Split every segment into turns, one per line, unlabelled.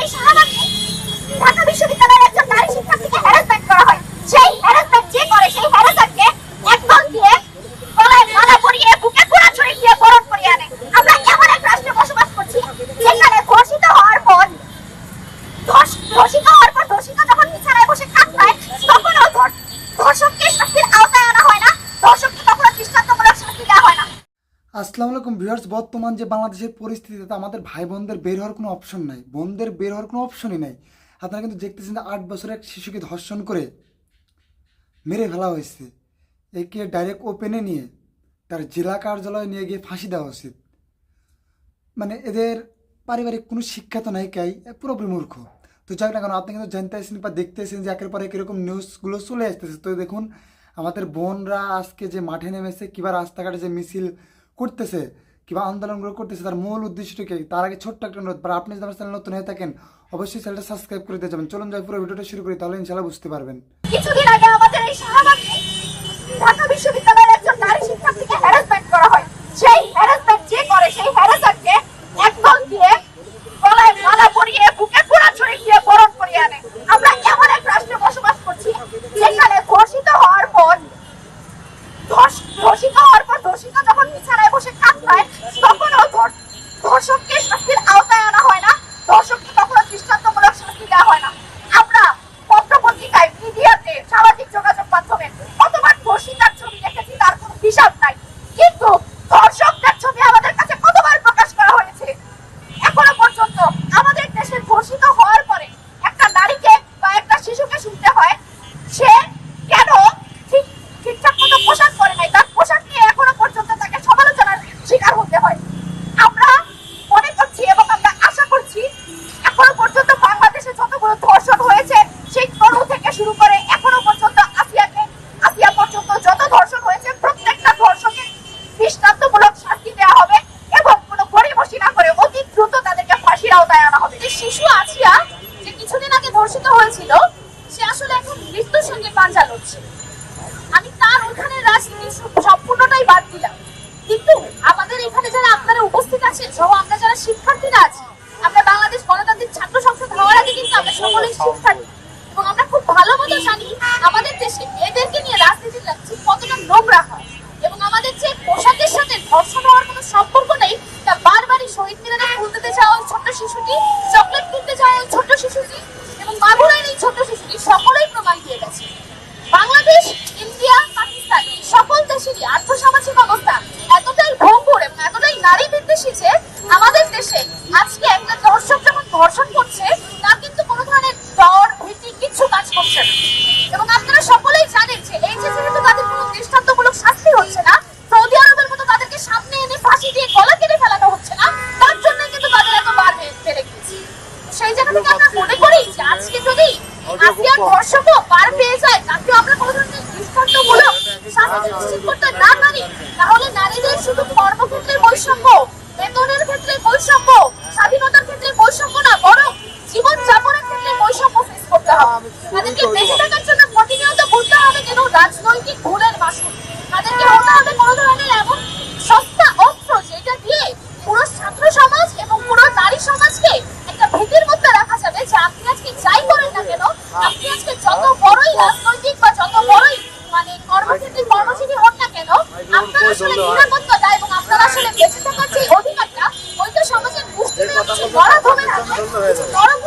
এই শাহবাগে ঢাকা বিশ্ববিদ্যালয়ের একজন নারী শিক্ষার্থীকে হ্যারাসমেন্ট করা হয় সেই হ্যারাসমেন্ট যে করে সেই হ্যারাসারকে একদল দিয়ে গলায় মালা পরিয়ে বুকে পোড়া ছড়ি দিয়ে বরণ করিয়ে আনে আমরা এমন এক রাষ্ট্রে বসবাস করছি যেখানে ধর্ষিত হওয়ার পর ধর্ষ- ধর্ষিত হওয়ার পর ধর্ষিত যখন বিছানায় বসে কাঁদতায় তখনও ধর- ধর্ষককে শাস্তির আওতায় আনা হয় না ধর্ষককে তখনও দৃষ্টান্তমূলক শাস্তি দেওয়া হয় না
আসসালামু আলাইকুম ভিউয়ার্স, বর্তমান যে বাংলাদেশের পরিস্থিতিতে আমাদের ভাই বোনদের বের হওয়ার কোনো অপশন নাই। বোনদের বের হওয়ার কোনো অপশনই নাই। আপনারা কিন্তু দেখতেছেন যে আট বছরের এক শিশুকে ধর্ষণ করে মেরে ফেলা হয়েছে। একে ডাইরেক্ট ওপেনে নিয়ে তার জেলা কার্যালয়ে নিয়ে গিয়ে ফাঁসি দেওয়া উচিত মানে এদের পারিবারিক কোনো শিক্ষা তো নাই কাই পুরোপুরি মূর্খ। তো যাই না কেন, আপনি কিন্তু জানতেছেন বা দেখতেছেন যে একের পরে এরকম নিউজগুলো চলে আসতেছে। তো দেখুন, আমাদের বোনরা আজকে যে মাঠে নেমেছে, কিংবা রাস্তাঘাটে যে মিছিল করতেছে, কিংবা আন্দোলনগুলো করতেছে, তার মূল উদ্দেশ্যটা কি তার আগে ছোট্ট একটা অনুরোধ বা আপনি যদি আমার চ্যানেল নতুন হয়ে থাকেন, অবশ্যই চ্যানেলটা সাবস্ক্রাইব করে দিয়ে যাবেন। চলুন যাই, পুরো ভিডিওটা শুরু করি, তাহলে ইনশাল্লাহ বুঝতে পারবেন।
কিছুদিন আগে আমাদের এই ঢাকা বিশ্ববিদ্যালয়ের একজন নারী শিক্ষার্থীকে হ্যারাসমেন্ট করা হয় সেই হ্যারাসমেন্ট যে করে সেই হ্যারাসারকে একদল দিয়ে গলায় মালা পরিয়ে বুকে পোড়া ছড়ি দিয়ে বরণ করিয়ে আনে আমরা এমন এক রাষ্ট্রে বসবাস করছি যেখানে ধর্ষিত হওয়ার পর ধর্ষ- ধর্ষিত হওয়ার পর ধর্ষিত যখন কাঁদতায় তখনও ধর্ষককে শাস্তির আওতায় আনা হয় না। ধর্ষককে কখনো দৃষ্টান্তমূলক শাস্তি দেওয়া হয় না। আমরা পত্রপত্রিকায়, মিডিয়াতে, সামাজিক যোগাযোগ মাধ্যমে কতবার ধর্ষিতার ছবি দেখেছি, তার কোনো হিসাব নাই কিন্তু ধর্ষকদের ছবি আমাদের কাছে কতবার প্রকাশ করা হয়েছে এখনও পর্যন্ত আমাদের দেশে ধর্ষিত হওয়ার পরে একটা নারীকে বা একটা শিশুকে শুনতে হয় সে কেন ঠিক ঠিকঠাক মতো পোশাক পরে নাই তার পোশাক নিয়ে এখনও পর্যন্ত তাকে সমালোচনার শিকার হতে হয় আমরা মনে করছি এবং আমরা আশা করছি এখনও পর্যন্ত বাংলাদেশে যতগুলো ধর্ষণ হয়েছে সেই তরু থেকে শুরু করে এখনও পর্যন্ত আসিয়াকে আসিয়া পর্যন্ত যত ধর্ষণ হয়েছে প্রত্যেকটা ধর্ষকের দৃষ্টান্তমূলক শাস্তি দেওয়া হবে এবং কোনো গড়িমসি না করে অতি দ্রুত তাদেরকে আনা হবে যে শিশু আসিয়া যে কিছুদিন আগে ধর্ষিত হয়েছিল, সে আসলে এখন মৃত্যুর সঙ্গে পাঞ্জা লড়ছে। আমি তার ওখানে রাজনীতি সম্পূর্ণটাই বাদ দিলাম। কিন্তু আমাদের এখানে যারা আপনারা উপস্থিত আছেন, সহ আমরা যারা শিক্ষার্থীরা আছি, আমরা বাংলাদেশ গণতান্ত্রিক ছাত্র সংসদ হওয়ার আগে কিন্তু আমরা সকলেই শিক্ষার্থী। এবং আমরা খুব ভালো মতো জানি আমাদের দেশে মেয়েদেরকে নিয়ে রাজনীতি কতটা নোংরা হয়। এবং আমাদের যে পোশাকের সাথে ধর্ষণ হওয়ার কোনো সম্পর্ক নেই বারবারই শহীদ মিনারে ফুল দিতে ছোট্ট শিশুটি, চকলেট কিনতে যাওয়া ছোট্ট শিশুটি এবং মাগুরার এই ছোট্ট শিশুটি সকলেই প্রমাণ দিয়ে গেছে। বাংলাদেশ, ইন্ডিয়া, পাকিস্তান সকল দেশেরই আর্থসামাজিক অবস্থা এতটাই ভঙ্গুর এবং এতটাই নারী বিদ্বেষী যে আমাদের দেশে আজকে একটা দর্শক যখন ধর্ষণ করছে তা কিন্তু কোনো ধরনের ডর ভীতি, কিচ্ছু কাজ করছে না। এবং আপনারা সকলেই জানেন যে এই যে আজকে যদি আসিয়ার দর্শকও পার পেয়ে যায় আমরা না তাহলে নারীদের শুধু বৈষম্য বেতনের ক্ষেত্রে বৈষম্য। আপনার আসলে নিরাপত্তা এবং আপনারা আসলে বেঁচে থাকার যে অধিকারটা ওইটা সমাজের মুষ্টিমেয় কিছু হবে না। কিছু নরপশুর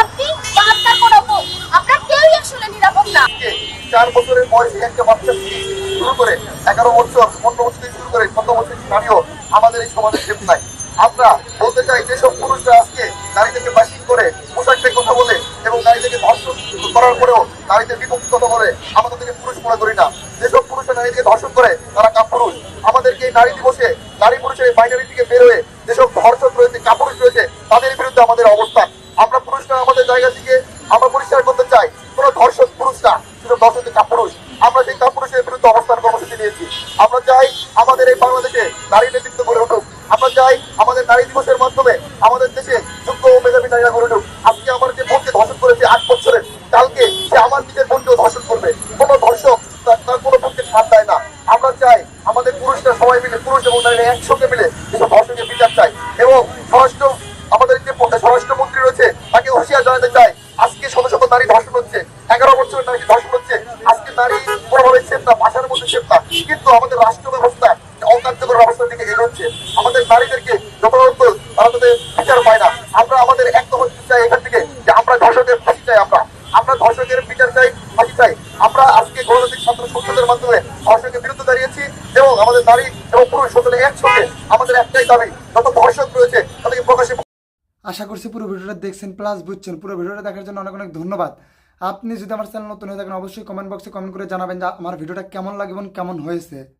আপনি বা আপনার আমরা কেউই আসলে নিরাপদ না।
চার বছরের বয়সে একটা বাচ্চাকে শুরু করে এগারো বছর, পনেরো বছর শুরু করে কত বছর নারীও আমাদের এই সমাজে সেফ নাই। আমরা বলতে চাই, যেসব পুরুষরা আজকে নারীদেরকে বাসিং করে পোশাকটাই কথা বলে এবং নারীদেরকে ধর্ষণ করার পরেও নারীদের বিপক্ষে কথা তাদেরকে পুরুষ মনে করি না। যেসব পুরুষরা নারীদেরকে ধর্ষণ করে, তারা কাপুরুষ। আমাদেরকে নারী দিবসে, নারী পুরুষের বাইনারি থেকে বের হয়ে যেসব ধর্ষক রয়েছে, কাপুরুষ রয়েছে, তাদের বিরুদ্ধে আমাদের অবস্থান। আমরা আমাদের জায়গা থেকে আমরা পরিষ্কার করতে চাই। কোন ধর্ষক পুরুষ না, শুধু ধর্ষক কাপুরুষ আমরা সেই কাপুরুষের বিরুদ্ধে অবস্থান কর্মসূচি নিয়েছি। আমরা চাই আমাদের এই বাংলাদেশে নারী নেতৃত্ব গড়ে উঠুক। আমরা চাই আমাদের নারী দিবসের মাধ্যমে আমাদের দেশে যোগ্য ও মেধাবী নারীরা গড়ে উঠুক। আজকে আমার যে বোনকে ধর্ষণ করেছে আট বছরের, কালকে সে আমার নিজের বোনকেও ধর্ষণ করবে। কোনো ধর্ষক তার কোনো বোনকে ছাড় দেয় না। আমরা চাই আমাদের পুরুষরা সবাই মিলে, পুরুষ এবং নারীরা একসঙ্গে নারী ধর্ষণ হচ্ছে, এগারো বছরের নারী ধর্ষণ হচ্ছে, আজকে নারী কোনোভাবে সেফ বাসার মধ্যে সেফ কিন্তু আমাদের রাষ্ট্র ব্যবস্থা অকার্যকর ব্যবস্থার দিকে এগোচ্ছে। আমাদের নারীদেরকে যথাযথ তারা তাদের বিচার পায় না। আমরা আমাদের একটা হতে চাই এখান থেকে, যে আমরা ধর্ষকের ফাঁসি চাই আমরা। আমরা ধর্ষকের বিচার চাই, ফাঁসি চাই। আমরা আজকে গণতান্ত্রিক ছাত্র সংসদের মাধ্যমে ধর্ষকের বিরুদ্ধে দাঁড়িয়েছি এবং আমাদের নারী এবং পুরুষ সকলে একসঙ্গে আমাদের একটাই দাবি, যত ধর্ষক রয়েছে, তাদেরকে প্রকাশ্যে
আশা করছি পুরো ভিডিওটা দেখছেন প্লাস বুঝছেন। পুরো ভিডিওটা দেখার জন্য অনেক অনেক ধন্যবাদ। আপনি যদি আমার চ্যানেল নতুন হয়ে থাকেন, অবশ্যই কমেন্ট বক্সে কমেন্ট করে জানাবেন যে আমার ভিডিওটা কেমন লাগে এবং কেমন হয়েছে।